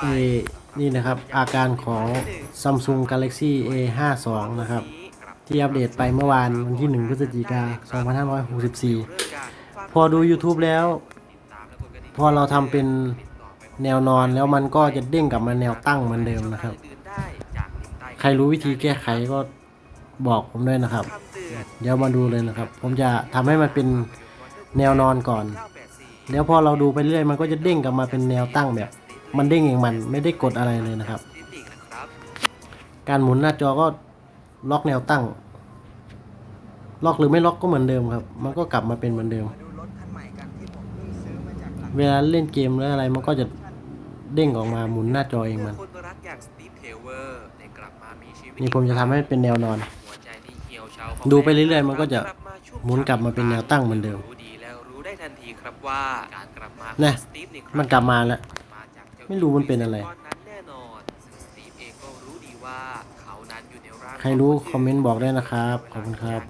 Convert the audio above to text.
เอนี่นะครับ อาการของ Samsung Galaxy A52 นะครับ ที่อัปเดตไปเมื่อวานวันที่ 1 พฤศจิกายน2564 พอดู YouTube แล้ว พอเราทำเป็นแนวนอนแล้วมันก็จะเด้งกลับมาแนวตั้งเหมือนเดิมนะครับ ใครรู้วิธีแก้ไขก็บอกผมด้วยนะครับ เดี๋ยวมาดูเลยนะครับ ผมจะทำให้มันเป็นแนวนอนก่อน แล้วพอเราดูไปเรื่อยมันก็จะเด้งกลับมาเป็นแนวตั้งแบบ มันเด้งเองมันไม่ได้กดอะไรเลยนะครับ การหมุนหน้าจอก็ล็อกแนวตั้ง ล็อกหรือไม่ล็อกก็เหมือนเดิมครับ มันก็กลับมาเป็นเหมือนเดิมดูรถคันใหม่กันที่ผมเพิ่งซื้อมาจากหลังเวลาเล่นเกมหรืออะไรมันก็จะเด้งออกมาหมุนหน้าจอเองมันคนรักอย่างสตีฟเทเวอร์ได้กลับมามีชีวิตนี่ผมจะทำให้เป็นแนวนอนหัวใจที่เหี่ยวเฉาของดูไปเรื่อยๆ มันก็จะกลับาชุ่หมุนกลับมาเป็นแนวตั้งเหมือนเดิมรู้ดีแล้วรู้ได้ทันทีครับว่าการกลับมาของนะสตีฟในครั้งมันกลับมาแล้วมาจากเจ้า ไม่รู้มันเป็นอะไรใครรู้คอมเมนต์บอกได้นะครับขอบคุณครับ